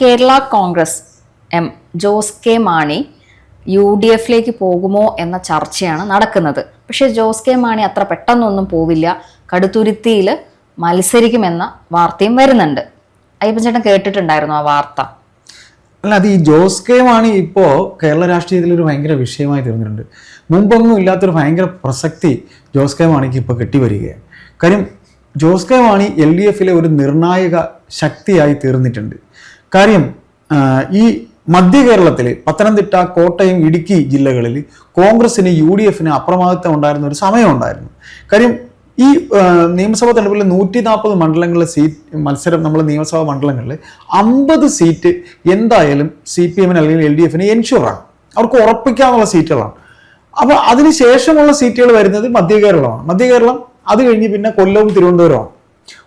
Kerala Congress M Jose K Mani U D എഫിലേക്ക് പോകുമോ എന്ന ചർച്ചയാണ് നടക്കുന്നത്. പക്ഷേ ജോസ് കെ മാണി അത്ര പെട്ടെന്നൊന്നും പോവില്ല. കടുത്തുരുത്തിയിൽ മത്സരിക്കുമെന്ന വാർത്തയും വരുന്നുണ്ട്. അയ്യപ്പൻ ചേട്ടൻ കേട്ടിട്ടുണ്ടായിരുന്നു ആ വാർത്ത. അല്ല അത് ഈ ജോസ് കെ മാണി ഇപ്പോൾ കേരള രാഷ്ട്രീയത്തിൽ ഒരു ഭയങ്കര വിഷയമായി തീർന്നിട്ടുണ്ട്. മുമ്പൊന്നും ഇല്ലാത്തൊരു ഭയങ്കര പ്രസക്തി ജോസ് കെ മാണിക്ക് ഇപ്പോൾ കിട്ടി വരികയാണ് കാര്യം Jose K Mani L D എഫിലെ ഒരു നിർണായക ശക്തിയായി തീർന്നിട്ടുണ്ട്. കാര്യം ഈ മധ്യ കേരളത്തിൽ പത്തനംതിട്ട കോട്ടയം ഇടുക്കി ജില്ലകളിൽ കോൺഗ്രസിന് യു ഡി എഫിന് അപ്രമാദിത്വം ഉണ്ടായിരുന്ന ഒരു സമയമുണ്ടായിരുന്നു. കാര്യം ഈ നിയമസഭാ തെരഞ്ഞെടുപ്പിൽ നൂറ്റി നാൽപ്പത് മണ്ഡലങ്ങളിലെ സീറ്റ് മത്സരം നമ്മൾ നിയമസഭാ മണ്ഡലങ്ങളിൽ അമ്പത് സീറ്റ് എന്തായാലും സി പി എമ്മിന് അല്ലെങ്കിൽ എൽ ഡി എഫിന് എൻഷുറാണ് അവർക്ക് ഉറപ്പിക്കാനുള്ള സീറ്റുകളാണ്. അപ്പോൾ അതിന് ശേഷമുള്ള സീറ്റുകൾ വരുന്നത് മധ്യ കേരളമാണ്. മധ്യ കേരളം അത് കഴിഞ്ഞ് പിന്നെ കൊല്ലവും തിരുവനന്തപുരമാണ്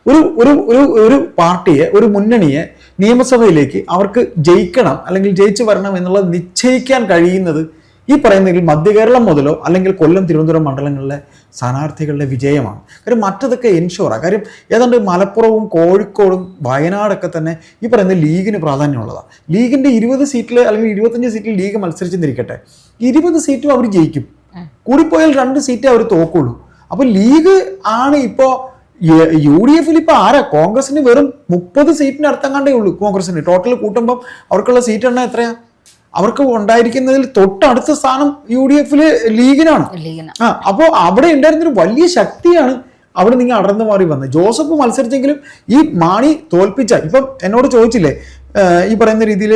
ഒരു ഒരു ഒരു ഒരു പാർട്ടിയെ ഒരു മുന്നണിയെ നിയമസഭയിലേക്ക് അവർക്ക് ജയിക്കണം അല്ലെങ്കിൽ ജയിച്ചു വരണം എന്നുള്ളത് നിശ്ചയിക്കാൻ കഴിയുന്നത് ഈ പറയുന്നെങ്കിൽ മധ്യകേരളം മുതലോ അല്ലെങ്കിൽ കൊല്ലം തിരുവനന്തപുരം മണ്ഡലങ്ങളിലെ സ്ഥാനാർത്ഥികളുടെ വിജയമാണ്. കാര്യം മറ്റതൊക്കെ എൻഷുറാണ് കാര്യം ഏതാണ്ട് മലപ്പുറവും കോഴിക്കോടും വയനാടൊക്കെ തന്നെ ഈ പറയുന്ന ലീഗിന് പ്രാധാന്യമുള്ളതാണ് ലീഗിന്റെ ഇരുപത് സീറ്റിൽ അല്ലെങ്കിൽ ഇരുപത്തഞ്ച് സീറ്റിൽ ലീഗ് മത്സരിച്ചെന്നിരിക്കട്ടെ ഇരുപത് സീറ്റും അവർ ജയിക്കും. കൂടിപ്പോയാൽ രണ്ട് സീറ്റേ അവർ തോക്കുള്ളൂ. അപ്പോൾ ലീഗ് ആണ് ഇപ്പോ യു ഡി എഫിൽ ഇപ്പൊ ആരാ? കോൺഗ്രസിന് വെറും മുപ്പത് സീറ്റിന് അടുത്തങ്ങാണ്ടേ ഉള്ളൂ കോൺഗ്രസിന്. ടോട്ടൽ കൂട്ടുമ്പോൾ അവർക്കുള്ള സീറ്റ് എണ്ണം എത്രയാ? അവർക്ക് ഉണ്ടായിരിക്കുന്നതിൽ തൊട്ടടുത്ത സ്ഥാനം യു ഡി എഫിൽ ലീഗിനാണ്. ലീഗിന്. ആ അപ്പോൾ അവിടെ ഉണ്ടായിരുന്നൊരു വലിയ ശക്തിയാണ് അവിടെ നിങ്ങൾ അടർന്നു മാറി വന്നത്. ജോസഫ് മത്സരിച്ചെങ്കിലും ഈ മാണി തോൽപ്പിച്ച ഇപ്പം എന്നോട് ചോദിച്ചില്ലേ ഈ പറയുന്ന രീതിയിൽ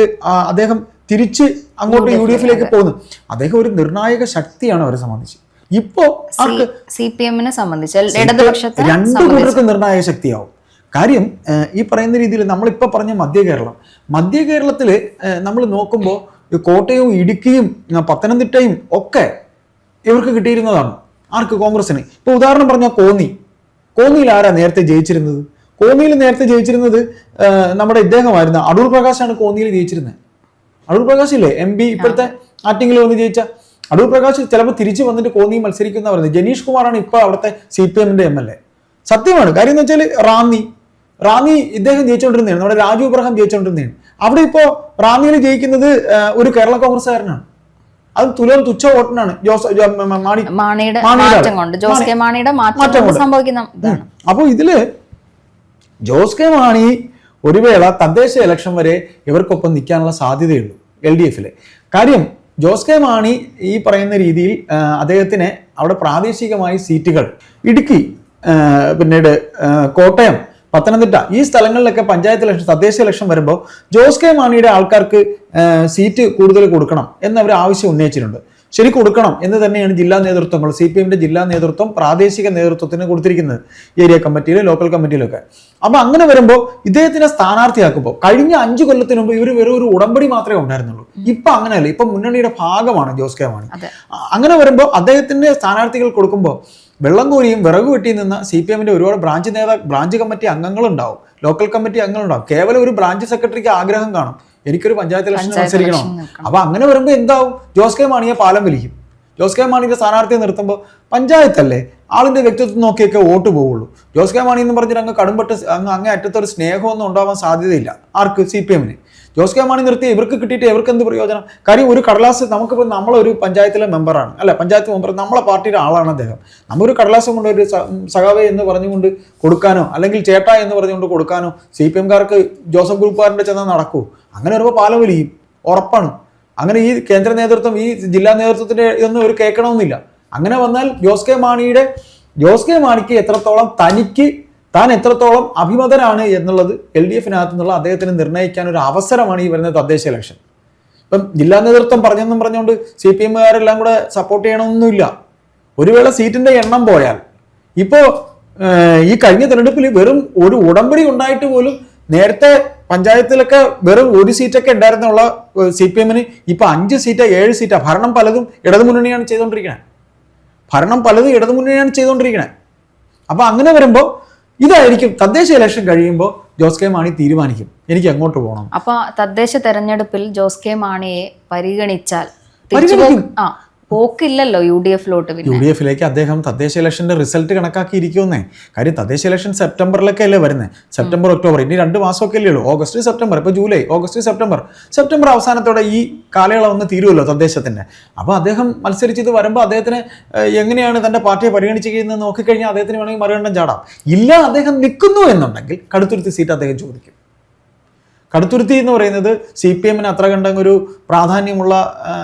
അദ്ദേഹം തിരിച്ച് അങ്ങോട്ട് യു ഡി എഫിലേക്ക് പോകുന്നു. അദ്ദേഹം ഒരു നിർണായക ശക്തിയാണ് അവരെ സംബന്ധിച്ച്. ഇപ്പോ സി പി എമ്മിനെ സംബന്ധിച്ച് ഇടതുപക്ഷത്തെ രണ്ടു കൂട്ടർക്ക് നിർണായക ശക്തിയാവും. കാര്യം ഈ പറയുന്ന രീതിയിൽ നമ്മളിപ്പോൾ പറഞ്ഞ മധ്യ കേരളം. മധ്യ കേരളത്തിൽ നമ്മൾ നോക്കുമ്പോൾ കോട്ടയവും ഇടുക്കിയും പത്തനംതിട്ടയും ഒക്കെ ഇവർക്ക് കിട്ടിയിരുന്നതാണ്. ആർക്ക്? കോൺഗ്രസിന് ഇപ്പൊ ഉദാഹരണം പറഞ്ഞാൽ കോന്നി. കോന്നിയിൽ ആരാ നേരത്തെ ജയിച്ചിരുന്നത്? കോന്നിയിൽ നേരത്തെ ജയിച്ചിരുന്നത് നമ്മുടെ ഇദ്ദേഹമായിരുന്നു. അടൂർ പ്രകാശാണ് കോന്നിയിൽ ജയിച്ചിരുന്നത്. അടൂർ പ്രകാശ് ഇല്ലേ? എം പി ഇപ്പോഴത്തെ ആറ്റിങ്ങിൽ വന്ന് ജയിച്ച അടൂർ പ്രകാശ് ചിലപ്പോൾ തിരിച്ചു വന്നിട്ട് കോന്നി മത്സരിക്കുന്ന പറയുന്നത്. ജനീഷ് കുമാറാണ് ഇപ്പോൾ അവിടുത്തെ സി പി എമ്മിന്റെ എം എൽ എ സത്യമാണ്. കാര്യം എന്ന് വെച്ചാൽ റാന്നി. റാന്നി ഇദ്ദേഹം ജയിച്ചുകൊണ്ടിരുന്നതാണ് നമ്മുടെ രാജു ഇബ്രഹാം ജയിച്ചുകൊണ്ടിരുന്നതാണ് അവിടെ ഇപ്പോൾ റാന്നിയിൽ ജയിക്കുന്നത് ഒരു കേരള കോൺഗ്രസ്സുകാരനാണ്. അത് തുലം തുച്ഛ വോട്ടിനാണ്. അപ്പോൾ ഇതിൽ ജോസ് കെ മാണി ഒരു വേള തദ്ദേശ ഇലക്ഷൻ വരെ ഇവർക്കൊപ്പം നിൽക്കാനുള്ള സാധ്യതയുള്ളൂ. എൽ ഡി എഫിൽ കാര്യം ജോസ് കെ മാണി ഈ പറയുന്ന രീതിയിൽ അദ്ദേഹത്തിന് അവിടെ പ്രാദേശികമായി സീറ്റുകൾ ഇടുക്കി പിന്നീട് കോട്ടയം പത്തനംതിട്ട ഈ സ്ഥലങ്ങളിലൊക്കെ പഞ്ചായത്ത് ഇലക്ഷൻ തദ്ദേശ ഇലക്ഷൻ വരുമ്പോൾ ജോസ് കെ മാണിയുടെ ആൾക്കാർക്ക് സീറ്റ് കൂടുതൽ കൊടുക്കണം എന്നവർ ആവശ്യം ഉന്നയിച്ചിട്ടുണ്ട്. ശരി കൊടുക്കണം എന്ന് തന്നെയാണ് ജില്ലാ നേതൃത്വങ്ങൾ. സി പി എമ്മിന്റെ ജില്ലാ നേതൃത്വം പ്രാദേശിക നേതൃത്വത്തിന് കൊടുത്തിരിക്കുന്നത് ഏരിയ കമ്മിറ്റിയിലും ലോക്കൽ കമ്മിറ്റിയിലൊക്കെ. അപ്പൊ അങ്ങനെ വരുമ്പോൾ ഇദ്ദേഹത്തിനെ സ്ഥാനാർത്ഥിയാക്കുമ്പോൾ കഴിഞ്ഞ അഞ്ചു കൊല്ലത്തിന് മുമ്പ് ഇവർ വെറും ഒരു ഉടമ്പടി മാത്രമേ ഉണ്ടായിരുന്നുള്ളൂ. ഇപ്പൊ അങ്ങനെയല്ല. ഇപ്പൊ മുന്നണിയുടെ ഭാഗമാണ് ജോസ് കെ മാണി. അങ്ങനെ വരുമ്പോൾ അദ്ദേഹത്തിന്റെ സ്ഥാനാർത്ഥികൾ കൊടുക്കുമ്പോൾ വെള്ളം കോരിയും വിറക് വെട്ടി നിന്ന സി പി എമ്മിന്റെ ഒരുപാട് ബ്രാഞ്ച് നേതാ ബ്രാഞ്ച് കമ്മിറ്റി അംഗങ്ങളുണ്ടാവും. ലോക്കൽ കമ്മിറ്റി അംഗങ്ങളുണ്ടാവും. കേവലം ഒരു ബ്രാഞ്ച് സെക്രട്ടറിക്ക് ആഗ്രഹം കാണും. എനിക്കൊരു പഞ്ചായത്ത് ഇലക്ഷൻ മത്സരിക്കണം അപ്പൊ അങ്ങനെ വരുമ്പോൾ എന്താവും? ജോസ് കെ മാണിയെ പാലം വലിക്കും ജോസ് കെ മാണിയുടെ സ്ഥാനാർത്ഥിയെ നിർത്തുമ്പോൾ പഞ്ചായത്തല്ലേ? ആളിന്റെ വ്യക്തിത്വം നോക്കിയൊക്കെ വോട്ട് പോവുള്ളൂ. ജോസ് കെ മാണി എന്ന് പറഞ്ഞിട്ട് അങ്ങ് കടുംപെട്ട് അങ്ങ് അങ്ങേ അറ്റത്തെ ഒരു സ്നേഹമൊന്നും ഉണ്ടാവാൻ സാധ്യതയില്ല. ആർക്ക്? സി പി എമ്മിന്. ജോസ് കെ മാണി നിർത്തി ഇവർക്ക് കിട്ടിയിട്ട് ഇവർക്ക് എന്ത് പ്രയോജനം? കാര്യം ഒരു കടലാസ് നമുക്കിപ്പോൾ നമ്മളൊരു പഞ്ചായത്തിലെ മെമ്പറാണ്. അല്ല പഞ്ചായത്ത് മെമ്പർ നമ്മളെ പാർട്ടിയുടെ ആളാണ് അദ്ദേഹം. നമ്മളൊരു കടലാസ് കൊണ്ട് ഒരു സഹാവ സഖാവേ എന്ന് പറഞ്ഞുകൊണ്ട് കൊടുക്കാനോ അല്ലെങ്കിൽ ചേട്ടാ എന്ന് പറഞ്ഞുകൊണ്ട് കൊടുക്കാനോ സി പി എംകാർക്ക് ജോസഫ് ഗ്രൂപ്പുകാരന്റെ ചെന്നാൽ നടക്കൂ. അങ്ങനെ വരുമ്പോൾ പാലം വലിയും ഉറപ്പാണ്. അങ്ങനെ ഈ കേന്ദ്ര നേതൃത്വം ഈ ജില്ലാ നേതൃത്വത്തിന്റെ ഇതൊന്നും ഒരു കേൾക്കണമെന്നില്ല. അങ്ങനെ വന്നാൽ ജോസ് കെ മാണിയുടെ ജോസ് കെ മാണിക്ക് എത്രത്തോളം തനിക്ക് താൻ എത്രത്തോളം അഭിമതനാണ് എന്നുള്ളത് എൽ ഡി എഫിനകത്തു നിന്നുള്ള അദ്ദേഹത്തിന് നിർണയിക്കാൻ ഒരു അവസരമാണ് ഈ വരുന്ന തദ്ദേശ ഇലക്ഷൻ. ഇപ്പം ജില്ലാ നേതൃത്വം പറഞ്ഞെന്നും പറഞ്ഞുകൊണ്ട് സി പി എമ്മുകാരെല്ലാം കൂടെ സപ്പോർട്ട് ചെയ്യണമൊന്നുമില്ല ഒരു വേള സീറ്റിന്റെ എണ്ണം പോയാൽ. ഇപ്പോ ഈ കഴിഞ്ഞ തെരഞ്ഞെടുപ്പിൽ വെറും ഒരു ഉടമ്പടി ഉണ്ടായിട്ട് പോലും നേരത്തെ പഞ്ചായത്തിലൊക്കെ വെറും ഒരു സീറ്റൊക്കെ ഉണ്ടായിരുന്നുള്ള സി പി എമ്മിന് ഇപ്പൊ അഞ്ച് സീറ്റാ ഏഴ് സീറ്റാ ഭരണം പലതും ഇടതുമുന്നണിയാണ് ചെയ്തുകൊണ്ടിരിക്കുന്നത് ഭരണം പലതും ഇടതുമുന്നണിയാണ് ചെയ്തുകൊണ്ടിരിക്കുന്നത് അപ്പൊ അങ്ങനെ വരുമ്പോൾ ഇതായിരിക്കും തദ്ദേശ ഇലക്ഷൻ കഴിയുമ്പോൾ ജോസ് കെ മാണി തീരുമാനിക്കും. എനിക്ക് അങ്ങോട്ട് പോകണം അപ്പൊ തദ്ദേശ തെരഞ്ഞെടുപ്പിൽ ജോസ് കെ മാണിയെ പരിഗണിച്ചാൽ പരിഗണിക്കും. പോക്കില്ലല്ലോ യു ഡി എഫിലോട്ട് യു ഡി എഫിലേക്ക് അദ്ദേഹം തദ്ദേശ ഇലക്ഷന്റെ റിസൾട്ട് കണക്കാക്കിയിരിക്കുന്നേ കാര്യം തദ്ദേശ ഇലക്ഷൻ സെപ്റ്റംബറിലൊക്കെ അല്ലേ വരുന്നത് സെപ്റ്റംബർ ഒക്ടോബർ ഇനി രണ്ട് മാസമൊക്കെ അല്ലേ ഉള്ളൂ. ഓഗസ്റ്റ് സെപ്റ്റംബർ ഇപ്പോൾ ജൂലൈ ഓഗസ്റ്റ് സെപ്റ്റംബർ. സെപ്റ്റംബർ അവസാനത്തോടെ ഈ കാലയളവ് ഒന്ന് തീരുമല്ലോ തദ്ദേശത്തിന്റെ. അപ്പോൾ അദ്ദേഹം മത്സരിച്ചത് വരുമ്പോൾ അദ്ദേഹത്തിന് എങ്ങനെയാണ് തന്റെ പാർട്ടിയെ പരിഗണിച്ചിരിക്കുന്നത് നോക്കിക്കഴിഞ്ഞാൽ അദ്ദേഹത്തിന് വേണമെങ്കിൽ മറുകണ്ഠം ചാടാം. ഇല്ല അദ്ദേഹം നിൽക്കുന്നു എന്നുണ്ടെങ്കിൽ കടുത്തുരുത്തി സീറ്റ് അദ്ദേഹം ചോദിക്കും. കടുത്തുരുത്തി എന്ന് പറയുന്നത് സി പി എമ്മിന് അത്ര കണ്ട ഒരു പ്രാധാന്യമുള്ള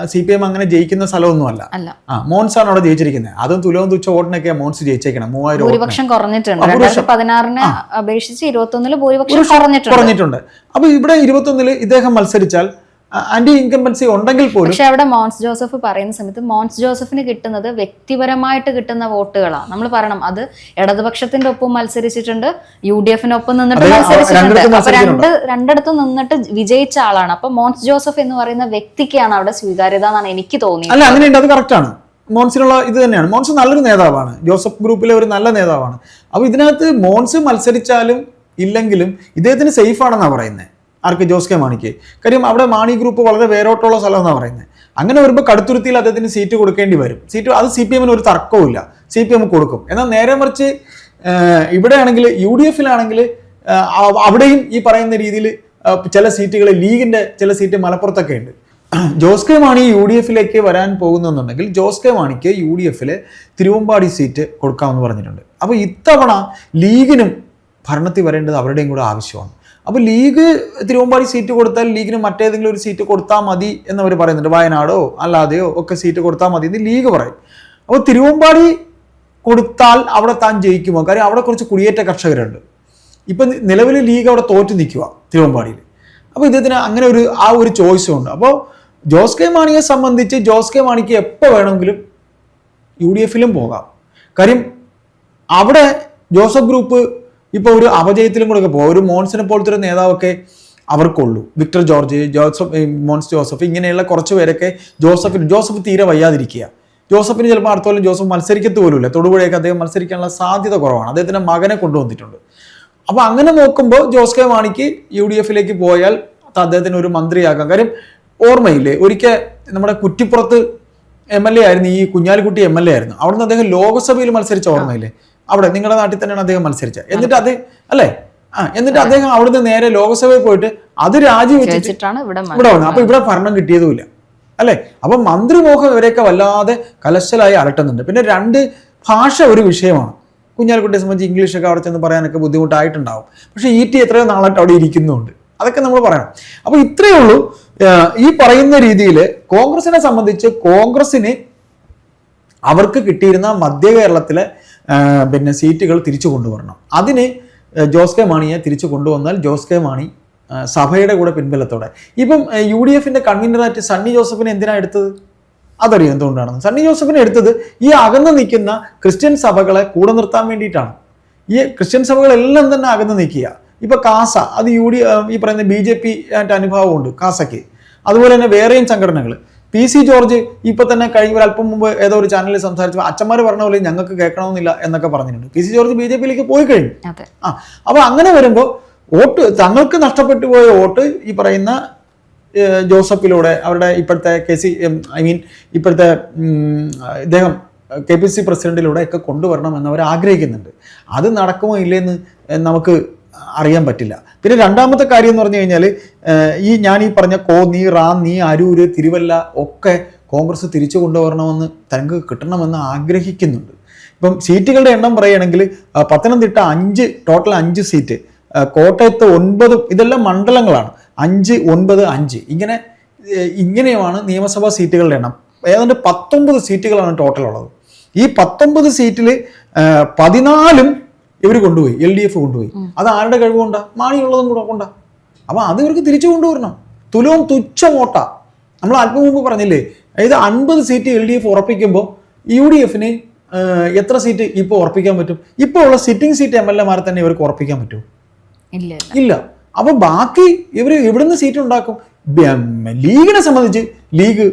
സി പി എം അങ്ങനെ ജയിക്കുന്ന സ്ഥലമൊന്നുമല്ല. അല്ല. ആ മോൻസ് ആണ് അവിടെ ജയിച്ചിരിക്കുന്നത് അതും തുലവും തുച്ഛ വോട്ടിനൊക്കെ മോൻസ് ജയിച്ചേക്കണം മൂവായിരം. ഭൂരിപക്ഷം കുറഞ്ഞിട്ടുണ്ട്. പതിനാറിനെ അപേക്ഷിച്ച് ഇരുപത്തി ഒന്നിൽ ഭൂരിപക്ഷം കുറഞ്ഞിട്ടുണ്ട്. കുറഞ്ഞിട്ടുണ്ട്. അപ്പൊ ഇവിടെ ഇരുപത്തൊന്നിൽ ഇദ്ദേഹം മത്സരിച്ചാൽ ആന്റി ഇൻകംബൻസി ഉണ്ടെങ്കിൽ പോലും പക്ഷെ അവിടെ മോൻസ് ജോസഫ് പറയുന്ന സമയത്ത് മോൻസ് ജോസഫിന് കിട്ടുന്നത് വ്യക്തിപരമായിട്ട് കിട്ടുന്ന വോട്ടുകളാണ്. നമ്മൾ പറയണം അത് ഇടതുപക്ഷത്തിന്റെ ഒപ്പം മത്സരിച്ചിട്ടുണ്ട് യു ഡി എഫിനൊപ്പം നിന്നിട്ട് മത്സരിച്ചിട്ടുണ്ട് അപ്പൊ രണ്ട് രണ്ടിടത്ത് നിന്നിട്ട് വിജയിച്ച ആളാണ്. അപ്പൊ മോൻസ് ജോസഫ് എന്ന് പറയുന്ന വ്യക്തിക്കാണ് അവിടെ സ്വീകാര്യത എന്നാണ് എനിക്ക് തോന്നിയത് അല്ല അങ്ങനെയുണ്ട് അത് മോൻസിനുള്ള ഇത് തന്നെയാണ്. മോൺസ് നല്ലൊരു നേതാവാണ്. ജോസഫ് ഗ്രൂപ്പിലെ ഒരു നല്ല നേതാവാണ്. അപ്പൊ ഇതിനകത്ത് മോൺസ് മത്സരിച്ചാലും ഇല്ലെങ്കിലും ഇദ്ദേഹത്തിന് സേഫ് ആണെന്നാണ് പറയുന്നത് ആർക്ക് ജോസ് കെ മാണിക്ക്. കാര്യം അവിടെ മാണി ഗ്രൂപ്പ് വളരെ വേരോട്ടുള്ള സ്ഥലം എന്നാണ് പറയുന്നത് അങ്ങനെ വരുമ്പോൾ കടുത്തുരുത്തിയിൽ അദ്ദേഹത്തിന് സീറ്റ് കൊടുക്കേണ്ടി വരും. സീറ്റ് അത് സി പി എമ്മിന് ഒരു തർക്കവുമില്ല സി പി എം കൊടുക്കും. എന്നാൽ നേരെ മറിച്ച് ഇവിടെയാണെങ്കിൽ യു ഡി എഫിലാണെങ്കിൽ അവിടെയും ഈ പറയുന്ന രീതിയിൽ ചില സീറ്റുകൾ ലീഗിന്റെ ചില സീറ്റ് മലപ്പുറത്തൊക്കെ ഉണ്ട്. Jose K Mani U D എഫിലേക്ക് വരാൻ പോകുന്നുണ്ടെങ്കിൽ ജോസ് കെ മാണിക്ക് യു ഡി എഫിലെ തിരുവമ്പാടി സീറ്റ് കൊടുക്കാമെന്ന് പറഞ്ഞിട്ടുണ്ട്. അപ്പോൾ ഇത്തവണ ലീഗിനും ഭരണത്തിൽ വരേണ്ടത് അവരുടെയും കൂടെ ആവശ്യമാണ്. അപ്പോൾ ലീഗ് തിരുവമ്പാടി സീറ്റ് കൊടുത്താൽ ലീഗിന് മറ്റേതെങ്കിലും ഒരു സീറ്റ് കൊടുത്താൽ മതി എന്നവർ പറയുന്നുണ്ട്. വയനാടോ അല്ലാതെയോ ഒക്കെ സീറ്റ് കൊടുത്താൽ മതി എന്ന് ലീഗ് പറയും. അപ്പോൾ തിരുവമ്പാടി കൊടുത്താൽ അവിടെ താൻ ജയിക്കുമോ? കാര്യം അവിടെ കുറച്ച് കുടിയേറ്റ കർഷകരുണ്ട്. ഇപ്പം നിലവിൽ ലീഗ് അവിടെ തോറ്റു നിൽക്കുക തിരുവമ്പാടിയിൽ. അപ്പോൾ ഇദ്ദേഹത്തിന് അങ്ങനെ ഒരു ആ ഒരു ചോയ്സും ഉണ്ട്. അപ്പോൾ ജോസ് കെ മാണിയെ സംബന്ധിച്ച് ജോസ് കെ മാണിക്ക് എപ്പോൾ വേണമെങ്കിലും യു ഡി എഫിലും പോകാം. കാര്യം അവിടെ ജോസഫ് ഗ്രൂപ്പ് ഇപ്പോൾ ഒരു അപജയത്തിലും കൂടെ പോകും ഒരു മോൺസിനെ പോലത്തെ ഒരു നേതാവൊക്കെ അവർക്കുള്ളൂ. വിക്ടർ ജോർജ് ജോസഫ് മോൺസ് ജോസഫ് ഇങ്ങനെയുള്ള കുറച്ച് പേരൊക്കെ ജോസഫിന് ജോസഫ് തീരെ വയ്യാതിരിക്കുക. ജോസഫിന് ചിലപ്പോൾ അടുത്തോളം ജോസഫ് മത്സരിക്കത്ത് പോലുമില്ല. തൊടുപുഴയൊക്കെ അദ്ദേഹം മത്സരിക്കാനുള്ള സാധ്യത കുറവാണ്. അദ്ദേഹത്തിന്റെ മകനെ കൊണ്ടുവന്നിട്ടുണ്ട്. അപ്പോൾ അങ്ങനെ നോക്കുമ്പോൾ ജോസ് കെ മാണിക്ക് യു ഡി എഫിലേക്ക് പോയാൽ അദ്ദേഹത്തിന് ഒരു മന്ത്രിയാകാം. കാര്യം ഓർമ്മയില്ലേ? ഒരിക്കൽ നമ്മുടെ കുറ്റിപ്പുറത്ത് എം എൽ എ ആയിരുന്നു ഈ കുഞ്ഞാലിക്കുട്ടി എം എൽ എ ആയിരുന്നു. അവിടുന്ന് അദ്ദേഹം ലോക്സഭയിൽ മത്സരിച്ച ഓർമ്മയില്ലേ? അവിടെ നിങ്ങളുടെ നാട്ടിൽ തന്നെയാണ് അദ്ദേഹം മത്സരിച്ചത്. എന്നിട്ട് അത് അല്ലേ? ആ എന്നിട്ട് അദ്ദേഹം അവിടുന്ന് നേരെ ലോക്സഭയിൽ പോയിട്ട് അത് രാജിവെച്ചിട്ടാണ് ഇവിടെ വന്നത്. അപ്പൊ ഇവിടെ ഭരണം കിട്ടിയതുമില്ല. അല്ലേ? അപ്പൊ മന്ത്രിമോഹം ഇവരെയൊക്കെ വല്ലാതെ കലശലായി അലട്ടുന്നുണ്ട്. പിന്നെ രണ്ട് ഭാഷ ഒരു വിഷയമാണ്. കുഞ്ഞാലിക്കുട്ടിയെ സംബന്ധിച്ച് ഇംഗ്ലീഷൊക്കെ അവിടെ ചെന്ന് പറയാനൊക്കെ ബുദ്ധിമുട്ടായിട്ടുണ്ടാവും. പക്ഷെ ഈ ടി എത്രയോ നാളായിട്ട് അവിടെ ഇരിക്കുന്നുണ്ട്. അതൊക്കെ നമ്മൾ പറയണം. അപ്പൊ ഇത്രയേ ഉള്ളൂ. ഈ പറയുന്ന രീതിയിൽ കോൺഗ്രസിനെ സംബന്ധിച്ച് കോൺഗ്രസിന് അവർക്ക് കിട്ടിയിരുന്ന മധ്യ കേരളത്തിലെ പിന്നെ സീറ്റുകൾ തിരിച്ചു കൊണ്ടുവരണം. അതിന് ജോസ് കെ മാണിയെ തിരിച്ചു കൊണ്ടുവന്നാൽ ജോസ് കെ മാണി സഭയുടെ കൂടെ പിൻബലത്തോടെ. ഇപ്പം യു ഡി എഫിന്റെ കൺവീനറായിട്ട് സണ്ണി ജോസഫിനെ എന്തിനാണ് എടുത്തത്? അതറിയാം? എന്തുകൊണ്ടാണ് സണ്ണി ജോസഫിനെ എടുത്തത് ഈ അകന്ന് നിൽക്കുന്ന ക്രിസ്ത്യൻ സഭകളെ കൂടെ നിർത്താൻ വേണ്ടിയിട്ടാണ്. ഈ ക്രിസ്ത്യൻ സഭകളെല്ലാം തന്നെ അകന്ന് നിൽക്കുക. ഇപ്പം കാസ അത് യു ഡി ഈ പറയുന്ന ബി ജെ പി ആയിട്ട് അനുഭവമുണ്ട് കാസയ്ക്ക്. അതുപോലെ തന്നെ വേറെയും സംഘടനകൾ പി സി ജോർജ് ഇപ്പൊ തന്നെ കഴിഞ്ഞ ഒരു അല്പം മുമ്പ് ഏതോ ഒരു ചാനലിൽ സംസാരിച്ചു. അച്ഛന്മാർ പറഞ്ഞ പോലെ ഞങ്ങൾക്ക് കേൾക്കണമെന്നില്ല എന്നൊക്കെ പറഞ്ഞിട്ടുണ്ട്. P C George B J പിയിലേക്ക് പോയി കഴിഞ്ഞു. ആ അപ്പൊ അങ്ങനെ വരുമ്പോൾ വോട്ട് തങ്ങൾക്ക് നഷ്ടപ്പെട്ടു പോയ വോട്ട് ഈ പറയുന്ന ജോസഫിലൂടെ അവരുടെ ഇപ്പോഴത്തെ കെ സി ഐ മീൻ ഇപ്പോഴത്തെ ഇദ്ദേഹം കെ പി സി പ്രസിഡന്റിലൂടെ ഒക്കെ കൊണ്ടുവരണം എന്ന് അവർ ആഗ്രഹിക്കുന്നുണ്ട്. അത് നടക്കുമോ ഇല്ലേന്ന് നമുക്ക് അറിയാൻ പറ്റില്ല. പിന്നെ രണ്ടാമത്തെ കാര്യം എന്ന് പറഞ്ഞു കഴിഞ്ഞാൽ ഈ ഞാൻ ഈ പറഞ്ഞ കോന്നി നീ അരൂര് തിരുവല്ല ഒക്കെ കോൺഗ്രസ് തിരിച്ചു കൊണ്ടുവരണമെന്ന് തനിക്ക് കിട്ടണമെന്ന് ആഗ്രഹിക്കുന്നുണ്ട്. ഇപ്പം സീറ്റുകളുടെ എണ്ണം പറയുകയാണെങ്കിൽ പത്തനംതിട്ട അഞ്ച് ടോട്ടൽ അഞ്ച് സീറ്റ് കോട്ടയത്ത് ഒൻപത് ഇതെല്ലാം മണ്ഡലങ്ങളാണ്. അഞ്ച് ഒൻപത് അഞ്ച്. ഇങ്ങനെ ഇങ്ങനെയുമാണ് നിയമസഭാ സീറ്റുകളുടെ എണ്ണം. ഏതാണ്ട് പത്തൊമ്പത് സീറ്റുകളാണ് ടോട്ടൽ ഉള്ളത്. ഈ പത്തൊമ്പത് സീറ്റിൽ പതിനാലും ഇവർ കൊണ്ടുപോയി എൽ ഡി എഫ് കൊണ്ടുപോയി. അത് ആരുടെ കഴിവുകൊണ്ടാ മാണിയുള്ളതും കൂടെ കൊണ്ടാ. അപ്പൊ അത് ഇവർക്ക് തിരിച്ചു കൊണ്ടുവരണം. തുലവും തുച്ഛ വോട്ട നമ്മൾ അല്പം മുമ്പ് പറഞ്ഞില്ലേ അതായത് അൻപത് സീറ്റ് എൽ ഡി എഫ് ഉറപ്പിക്കുമ്പോൾ യു ഡി എഫിന് എത്ര സീറ്റ് ഇപ്പോൾ ഉറപ്പിക്കാൻ പറ്റും? ഇപ്പോൾ ഉള്ള സിറ്റിംഗ് സീറ്റ് എം എൽ എമാരെ തന്നെ ഇവർക്ക് ഉറപ്പിക്കാൻ പറ്റും ഇല്ല ഇല്ല. ഇല്ല. അപ്പൊ ബാക്കി ഇവർ എവിടുന്ന് സീറ്റ് ഉണ്ടാക്കും. ലീഗിനെ സംബന്ധിച്ച് ലീഗ്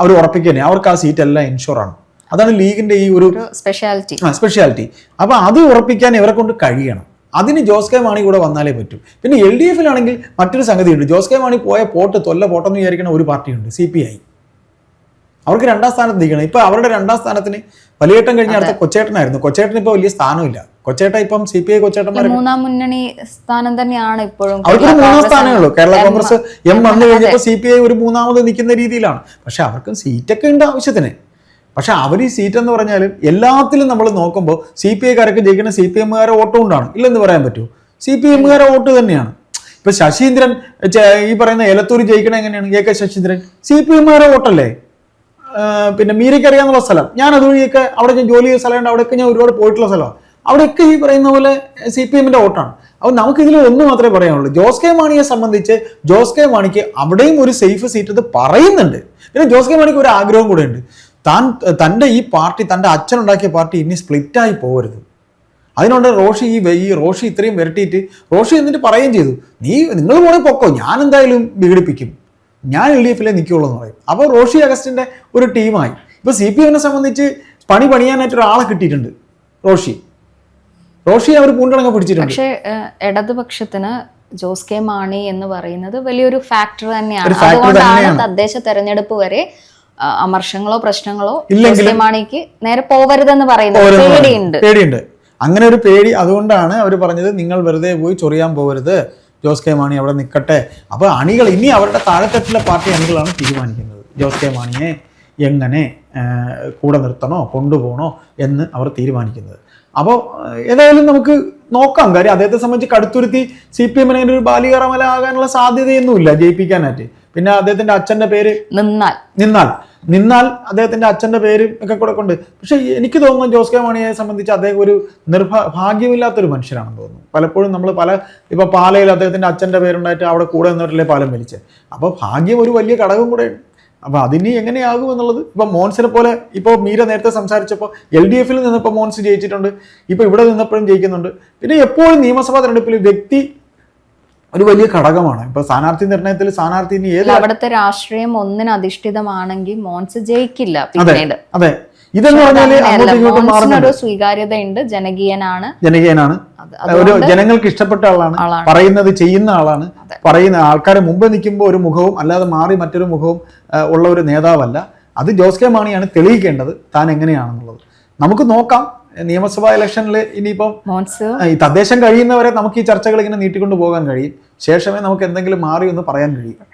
അവർ ഉറപ്പിക്കുന്നേ. അവർക്ക് ആ സീറ്റ് എല്ലാം ഇൻഷുർ ആണ്. അതാണ് ലീഗിന്റെ ഈ ഒരു സ്പെഷ്യാലിറ്റി ആ സ്പെഷ്യാലിറ്റി അപ്പൊ അത് ഉറപ്പിക്കാൻ ഇവരെ കൊണ്ട് കഴിയണം. അതിന് ജോസ് കെ മാണി കൂടെ വന്നാലേ പറ്റും. പിന്നെ എൽ ഡി എഫിലാണെങ്കിൽ മറ്റൊരു സംഗതിയുണ്ട്. ജോസ് കെ മാണി പോയ പോട്ട് തൊല്ല പോട്ടെന്ന് വിചാരിക്കുന്ന ഒരു പാർട്ടിയുണ്ട് സി പി ഐ. അവർക്ക് രണ്ടാം സ്ഥാനത്ത് നിൽക്കണം. ഇപ്പൊ അവരുടെ രണ്ടാം സ്ഥാനത്തിന് വലിയേട്ടൻ കഴിഞ്ഞ അടുത്ത കൊച്ചേട്ടനായിരുന്നു. കൊച്ചേട്ടൻ ഇപ്പൊ വലിയ സ്ഥാനമില്ല. കൊച്ചേട്ട ഇപ്പം സി പി ഐ കൊച്ചേട്ടൻ മൂന്നാം മുന്നണി സ്ഥാനം തന്നെയാണ് ഇപ്പോഴും അവർക്ക് മൂന്നാം സ്ഥാനമേ ഉള്ളൂ കേരള കോൺഗ്രസ് എം വന്നു കഴിഞ്ഞപ്പോൾ സി പി ഐ ഒരു മൂന്നാമത് നിൽക്കുന്ന രീതിയിലാണ്. പക്ഷെ അവർക്കും സീറ്റൊക്കെ ഉണ്ട് ആവശ്യത്തിന്. പക്ഷെ അവർ ഈ സീറ്റ് എന്ന് പറഞ്ഞാൽ എല്ലാത്തിലും നമ്മൾ നോക്കുമ്പോൾ സി പി ഐക്കാരൊക്കെ ജയിക്കുന്ന സി പി എമ്മുകാരെ വോട്ട് കൊണ്ടാണ് ഇല്ലെന്ന് പറയാൻ പറ്റുമോ സി പി എമ്മുകാരെ വോട്ട് തന്നെയാണ്. ഇപ്പൊ ശശീന്ദ്രൻ ഈ പറയുന്ന എലത്തൂർ ജയിക്കണ എങ്ങനെയാണ്? A K Saseendran. C P എമ്മുകാരെ വോട്ടല്ലേ? പിന്നെ മീരയ്ക്ക് അറിയാവുന്ന സ്ഥലം. ഞാൻ അതുവഴിയൊക്കെ അവിടെ ഞാൻ ജോലി ചെയ്ത സ്ഥലമുണ്ട് അവിടെയൊക്കെ ഞാൻ ഒരുപാട് പോയിട്ടുള്ള സ്ഥലമാണ്. അവിടെയൊക്കെ ഈ പറയുന്ന പോലെ സി പി എമ്മിന്റെ വോട്ടാണ്. അപ്പൊ നമുക്കിതിൽ ഒന്ന് മാത്രമേ പറയാനുള്ളൂ. ജോസ് കെ മാണിയെ സംബന്ധിച്ച് ജോസ് കെ മാണിക്ക് അവിടെയും ഒരു സേഫ് സീറ്റ് ഇത് പറയുന്നുണ്ട്. പിന്നെ ജോസ് കെ മാണിക്ക് ഒരു ആഗ്രഹം കൂടെ ഉണ്ട് താൻ തന്റെ ഈ പാർട്ടി തന്റെ അച്ഛനുണ്ടാക്കിയ പാർട്ടി ഇനി സ്പ്ലിറ്റായി പോകരുത്. അതിനുണ്ട് റോഷി ഈ ഈ റോഷി ഇത്രയും വരട്ടിയിട്ട് റോഷി എന്നിട്ട് പറയുകയും ചെയ്തു. നീ നിങ്ങൾ പോണേ പൊക്കോ ഞാൻ എന്തായാലും വിഘടിപ്പിക്കും. ഞാൻ എൽ ഡി എഫിലെ നിൽക്കുള്ളൂ എന്ന് പറയും. അപ്പോൾ റോഷി അഗസ്റ്റിന്റെ ഒരു ടീമായി. ഇപ്പോൾ സി പി എമ്മിനെ സംബന്ധിച്ച് പണി പണിയാനായിട്ട് ഒരാളെ കിട്ടിയിട്ടുണ്ട് റോഷി. റോഷി അവർ പൂണ്ടടങ്ങ പിടിച്ചിട്ടുണ്ട്. പക്ഷേ ഇടതുപക്ഷത്തിന് ജോസ് കെ മാണി എന്ന് പറയുന്നത് വലിയൊരു ഫാക്ടർ തന്നെയാണ്. അതുകൊണ്ടാണ്. തദ്ദേശ തെരഞ്ഞെടുപ്പ് വരെ അമർഷങ്ങളോ പ്രശ്നങ്ങളോ മാണിക്ക് നേരെ പോവരുതെന്ന് പറയുന്നത് പേടിയുണ്ട്. അങ്ങനെ ഒരു പേടി അതുകൊണ്ടാണ് അവർ പറഞ്ഞത് നിങ്ങൾ വെറുതെ പോയി ചൊറിയാൻ പോകരുത് ജോസ് കെ മാണി അവിടെ നിൽക്കട്ടെ അപ്പോൾ അണികൾ ഇനി അവരുടെ താഴെത്തട്ടിലെ പാർട്ടി അണികളാണ് തീരുമാനിക്കുന്നത്. ജോസ് കെ മാണിയെ എങ്ങനെ കൂടെ നിർത്തണോ കൊണ്ടുപോകണോ എന്ന് അവർ തീരുമാനിക്കുന്നത്. അപ്പോൾ ഏതായാലും നമുക്ക് നോക്കാം. കാര്യം അദ്ദേഹത്തെ സംബന്ധിച്ച് കടുത്തുരുത്തി സി പി എമ്മിനെ ഒരു ബാലികറമല ആകാനുള്ള സാധ്യതയൊന്നുമില്ല ജയിപ്പിക്കാനായിട്ട്. പിന്നെ അദ്ദേഹത്തിന്റെ അച്ഛന്റെ പേര് നിന്നാൽ. നിന്നാൽ. നിന്നാൽ അദ്ദേഹത്തിന്റെ അച്ഛന്റെ പേര് ഒക്കെ കൂടെ കൊണ്ട്. പക്ഷെ എനിക്ക് തോന്നുന്നു ജോസ് കെ മാണിയെ സംബന്ധിച്ച് അദ്ദേഹം ഒരു നിർഭ ഭാഗ്യമില്ലാത്തൊരു മനുഷ്യനാണെന്ന് തോന്നുന്നു. പലപ്പോഴും നമ്മൾ പല ഇപ്പൊ പാലയിൽ അദ്ദേഹത്തിന്റെ അച്ഛന്റെ പേരുണ്ടായിട്ട് അവിടെ കൂടെ നിന്നിട്ടില്ലേ പാലം വലിച്ചത് അപ്പോൾ ഭാഗ്യം ഒരു വലിയ ഘടകം കൂടെയാണ് അപ്പൊ അതിനി എങ്ങനെയാകും എന്നുള്ളത്? ഇപ്പൊ മോൻസിനെ പോലെ ഇപ്പോൾ മീര നേരത്തെ സംസാരിച്ചപ്പോൾ എൽ ഡി എഫിൽ നിന്നപ്പോൾ മോൻസ് ജയിച്ചിട്ടുണ്ട്. ഇപ്പൊ ഇവിടെ നിന്നപ്പോഴും ജയിക്കുന്നുണ്ട്. പിന്നെ എപ്പോഴും നിയമസഭാ തെരഞ്ഞെടുപ്പിൽ വ്യക്തി ഒരു വലിയ ഘടകമാണ്. ഇപ്പൊ സ്ഥാനാർത്ഥി നിർണയത്തിൽ സ്ഥാനാർത്ഥി അവിടുത്തെ രാഷ്ട്രീയം ഒന്നിന് അധിഷ്ഠിതമാണെങ്കിൽ മോൻസ് ജയിക്കില്ല അതെ പിന്നീട്. അതെ. ഇതെന്ന് പറഞ്ഞാൽ മാറുന്നുണ്ട്. മോൻസിനൊരു സ്വീകാര്യതയുണ്ട് ജനകീയനാണ്. ജനകീയനാണ്. ഒരു ജനങ്ങൾക്ക് ഇഷ്ടപ്പെട്ട ആളാണ് ആളാണ്. പറയുന്നത് ചെയ്യുന്ന ആളാണ് പറയുന്ന ആൾക്കാരെ മുമ്പ് നിൽക്കുമ്പോൾ ഒരു മുഖവും അല്ലാതെ മാറി മറ്റൊരു മുഖവും ഉള്ള ഒരു നേതാവല്ല. അത് ജോസ് കെ മാണിയാണ് തെളിയിക്കേണ്ടത് താൻ എങ്ങനെയാണെന്നുള്ളത്. നമുക്ക് നോക്കാം. നിയമസഭാ ഇലക്ഷനിൽ ഇനിയിപ്പം ഈ തദ്ദേശം കഴിയുന്നവരെ നമുക്ക് ഈ ചർച്ചകൾ ഇങ്ങനെ നീട്ടിക്കൊണ്ട് പോകാൻ കഴിയും. ശേഷമേ നമുക്ക് എന്തെങ്കിലും മാറി എന്ന് പറയാൻ കഴിയും.